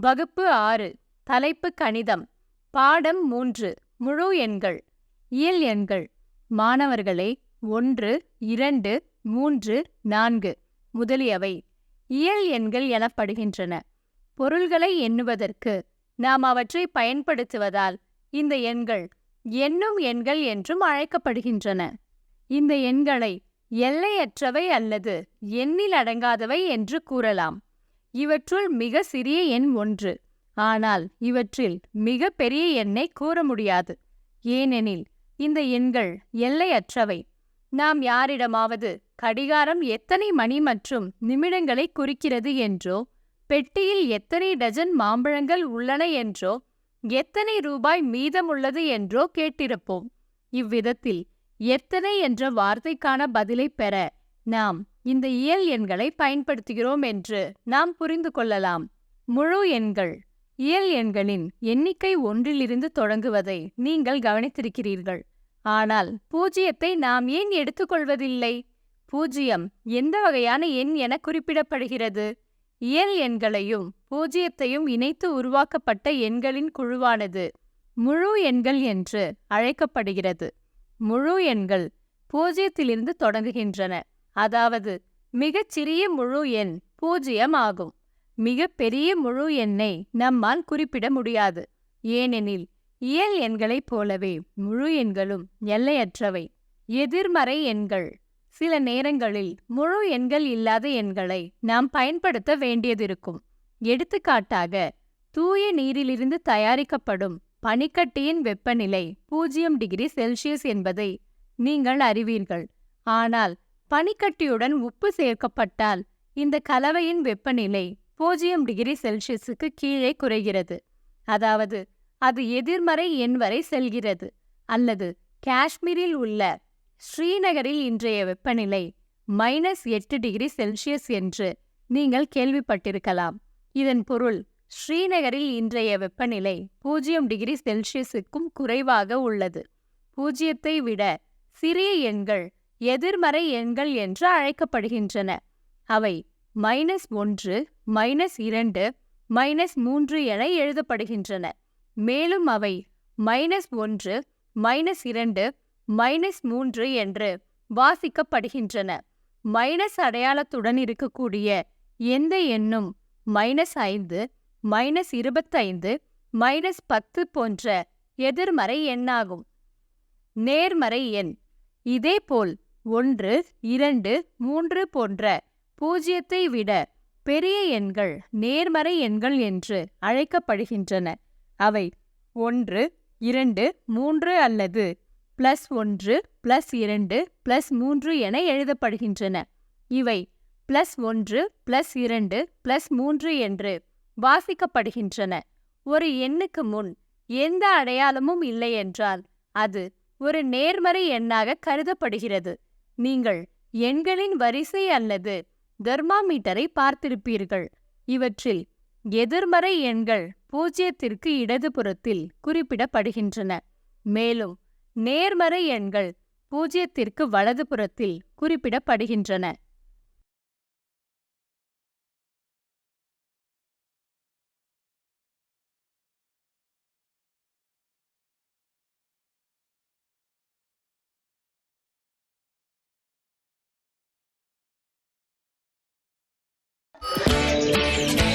வகுப்பு ஆறு தலைப்பு கணிதம் பாடம் மூன்று முழு எண்கள் இயல் எண்கள் மாணவர்களே ஒன்று இரண்டு மூன்று நான்கு முதலியவை. இயல் எண்கள் எனப்படுகின்றன. பொருள்களை எண்ணுவதற்கு நாம் அவற்றை பயன்படுத்துவதால் இந்த எண்கள் எண்ணும் எண்கள் என்றும் அழைக்கப்படுகின்றன. இந்த எண்களை எல்லையற்றவை அல்லது எண்ணில் அடங்காதவை என்று கூறலாம். இவற்றுள் மிக சிறிய எண் ஒன்று. ஆனால் இவற்றில் மிக பெரிய எண்ணை கூற முடியாது. ஏனெனில் இந்த எண்கள் எல்லையற்றவை. நாம் யாரிடமாவது கடிகாரம் எத்தனை மணி மற்றும் நிமிடங்களை குறிக்கிறது என்றோ பெட்டியில் எத்தனை டஜன் மாம்பழங்கள் உள்ளன என்றோ எத்தனை ரூபாய் மீதமுள்ளது என்றோ கேட்டிருப்போம். இவ்விதத்தில் எத்தனை என்ற வார்த்தைக்கான பதிலை பெற நாம் இந்த இயல் எண்களை பயன்படுத்துகிறோம் என்று நாம் புரிந்து கொள்ளலாம். முழு எண்கள். இயல் எண்களின் எண்ணிக்கை ஒன்றிலிருந்து தொடங்குவதை நீங்கள் கவனித்திருக்கிறீர்கள். ஆனால் பூஜ்ஜியத்தை நாம் ஏன் எடுத்துக்கொள்வதில்லை? பூஜ்ஜியம் எந்த வகையான எண் என குறிப்பிடப்படுகிறது? இயல் எண்களையும் பூஜ்ஜியத்தையும் இணைத்து உருவாக்கப்பட்ட எண்களின் குழுவானது முழு எண்கள் என்று அழைக்கப்படுகிறது. முழு எண்கள் பூஜ்ஜியத்திலிருந்து தொடங்குகின்றன. அதாவது மிகச் சிறிய முழு எண் பூஜ்ஜியம் ஆகும். மிக பெரிய முழு எண்ணை நம்மால் குறிப்பிட முடியாது. ஏனெனில் இயல் எண்களைப் போலவே முழு எண்களும் எல்லையற்றவை. எதிர்மறை எண்கள். சில நேரங்களில் முழு எண்கள் இல்லாத எண்களை நாம் பயன்படுத்த வேண்டியதிருக்கும். எடுத்துக்காட்டாக தூய நீரிலிருந்து தயாரிக்கப்படும் பனிக்கட்டியின் வெப்பநிலை பூஜ்ஜியம் டிகிரி செல்சியஸ் என்பதை நீங்கள் அறிவீர்கள். ஆனால் பனிக்கட்டியுடன் உப்பு சேர்க்கப்பட்டால் இந்த கலவையின் வெப்பநிலை பூஜ்ஜியம் டிகிரி செல்சியஸுக்கு கீழே குறைகிறது. அதாவது அது எதிர்மறை எண் வரை செல்கிறது. அல்லது காஷ்மீரில் உள்ள ஸ்ரீநகரில் இன்றைய வெப்பநிலை மைனஸ் எட்டு டிகிரி செல்சியஸ் என்று நீங்கள் கேள்விப்பட்டிருக்கலாம். இதன் பொருள் ஸ்ரீநகரில் இன்றைய வெப்பநிலை பூஜ்ஜியம் டிகிரி செல்சியஸுக்கும் குறைவாக உள்ளது. பூஜ்ஜியத்தை விட சிறிய எண்கள் எதிர்மறை எண்கள் என்று அழைக்கப்படுகின்றன. அவை மைனஸ் ஒன்று மைனஸ் இரண்டு மைனஸ் மூன்று என எழுதப்படுகின்றன. மேலும் அவை மைனஸ் ஒன்று மைனஸ் இரண்டு மைனஸ் மூன்று என்று வாசிக்கப்படுகின்றன. மைனஸ் அடையாளத்துடன் இருக்கக்கூடிய எந்த எண்ணும் மைனஸ் ஐந்து மைனஸ் இருபத்தைந்து மைனஸ் பத்து போன்ற எதிர்மறை எண்ணாகும். நேர்மறை எண். இதேபோல் ஒன்று இரண்டு மூன்று போன்ற பூஜ்ஜியத்தை விட பெரிய எண்கள் நேர்மறை எண்கள் என்று அழைக்கப்படுகின்றன. அவை ஒன்று இரண்டு மூன்று அல்லது பிளஸ் ஒன்று பிளஸ் இரண்டு பிளஸ் மூன்று என எழுதப்படுகின்றன. இவை பிளஸ் ஒன்று பிளஸ் இரண்டு பிளஸ் மூன்று என்று வாசிக்கப்படுகின்றன. ஒரு எண்ணுக்கு முன் எந்த அடையாளமும் இல்லை என்றால் அது ஒரு நேர்மறை எண்ணாக கருதப்படுகிறது. நீங்கள் எண்களின் வரிசை அல்லது தெர்மாமீட்டரை பார்த்திருப்பீர்கள். இவற்றில் எதிர்மறை எண்கள் பூஜ்ஜியத்திற்கு இடதுபுறத்தில் குறிப்பிடப்படுகின்றன. மேலும் நேர்மறை எண்கள் பூஜ்ஜியத்திற்கு வலதுபுறத்தில் குறிப்பிடப்படுகின்றன. Thank you.